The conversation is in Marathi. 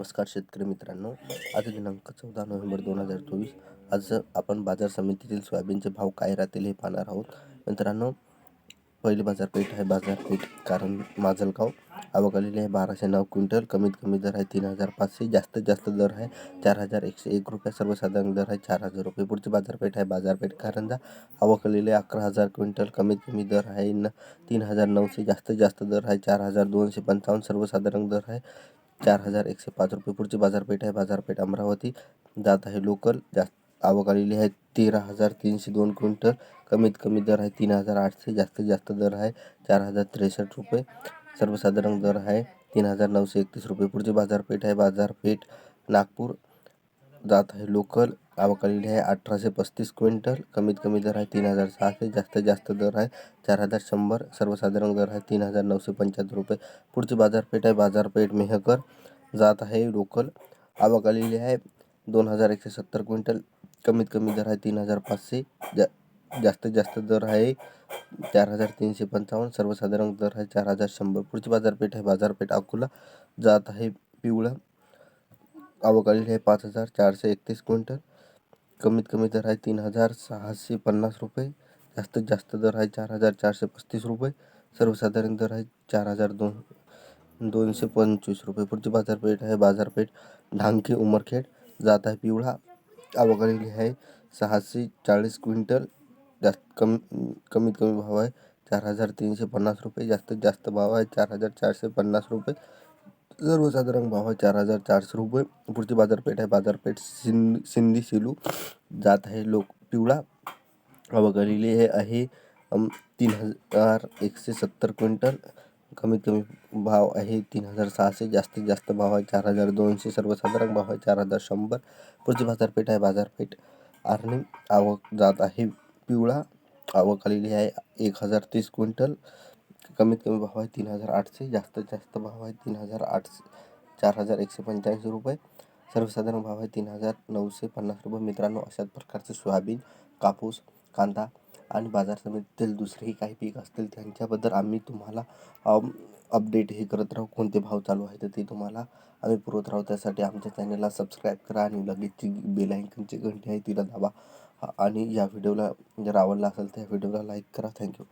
नमस्कार शेतकरी मित्रांनो आज दिनांक चौदा नोव्हेंबर दोन हजार चोवीस. आज आपण बाजार समितीतील सोयाबीनचे भाव काय राहतील हे पाहणार आहोत. मित्रांनो पहिली बाजारपेठ आहे बाजारपेठ कारण माजलगाव. आवक आलेली आहे बाराशे नऊ क्विंटल कमीत कमी दर आहे तीन हजार पाचशे जास्तीत जास्त दर आहे चार हजार एकशे एक रुपये सर्वसाधारण दर आहे चार हजार रुपये. पुढची बाजारपेठ आहे बाजारपेठ कारंजा आवक आलेली आहे अकरा हजार क्विंटल कमीत कमी दर आहे न तीन हजार नऊशे जास्तीत जास्त दर आहे चार हजार दोनशे पंचावन्न सर्वसाधारण दर आहे चार हजार एकशे पाच रुपये. पुढची बाजारपेठ आहे बाजारपेठ अमरावती. जात आहे लोकल जास्त आवक आलेली आहे. तेरा हजार तीनशे दोन क्विंटल. कमीत कमी दर आहे तीन हजार आठशे जास्तीत जास्त दर आहे चार हजार त्रेसष्ट रुपये. सर्वसाधारण दर आहे तीन हजार नऊशे एकतीस रुपये. पुढची बाजारपेठ आहे बाजारपेठ नागपूर. जात आहे. लोकल आवकलेली आहे अठराशे पस्तीस क्विंटल. कमीत कमी दर आहे तीन हजार सहाशे. जास्तीत जास्त दर आहे चार हजार शंभर. सर्वसाधारण दर आहे तीन हजार नऊशे पंच्याहत्तर रुपये. पुढची बाजारपेठ आहे बाजारपेठ मेहकर. जात आहे लोकल आवक आलेली आहे दोन हजार एकशे सत्तर क्विंटल. कमीत कमी दर आहे तीन हजार पाचशे. जा जास्तीत जास्त दर आहे चार हजार तीनशे पंचावन्न. सर्वसाधारण दर आहे चार हजार शंभर. पुढची बाजारपेठ आहे बाजारपेठ अकोला. जात आहे पिवळा. आलेली आहे पाच हज़ार चारशे एकतीस क्विंटल. कमीत कमी दर आहे तीन हज़ार सहाशे पन्नास रुपये. जास्तीत जास्त दर आहे चार हज़ार चारशे पस्तीस रुपये. सर्वसाधारण दर आहे चार हज़ार दोन, दोनशे पंचवीस रुपये. पुढची बाजारपेठ आहे बाजारपेठ ढांकी उमरखेड. जात आहे पिवळा. आलेली आहे सहाशे चाळीस क्विंटल. जास्त कमी, कमीत कमी भाव आहे चार हज़ार तीनशे पन्नास रुपये. जास्तीत जास्त भाव आहे चार हज़ार चारशे पन्नास रुपये. सर्वसाधारण भाव आहे चार हजार चारशे रुपये. पुढची बाजारपेठ आहे. बाजारपेठ सिं सिंधी सिलू जात आहे. लोक पिवळा आवक आलेली आहे. आहे तीन हजार एकशे सत्तर क्विंटल. कमीत कमी भाव आहे तीन हजार सहाशे. जास्तीत जास्त भाव आहे चार हजार दोनशे. सर्वसाधारण भाव आहे चार हजार शंभर. पुढची बाजारपेठ आहे. बाजारपेठ आर्णी आवक जात आहे. पिवळा आवक आलेली आहे. एक हजार तीस क्विंटल. कमीत कमी भाव आहे तीन हजार आठशे जास्तीत जास्त भाव आहे तीन हजार आठशे चार हजार एकशे पंच्याऐंशी रुपये. सर्वसाधारण भाव आहे तीन हजार नऊशे पन्नास रुपये. मित्रांनो अशाच प्रकारचे सोयाबीन कापूस कांदा आणि बाजार समितीतील दुसरेही काही पीक असतील त्यांच्याबद्दल आम्ही तुम्हाला अपडेट हे करत राहू. कोणते भाव चालू आहे तर ते तुम्हाला आम्ही पुरवत राहू. त्यासाठी आमच्या चॅनलला सबस्क्राईब करा आणि लगेचची बेल आयकनची घंटी आहे तिला दाबा. आणि या व्हिडिओला जर आवडला असेल तर या व्हिडिओला लाईक करा. थँक्यू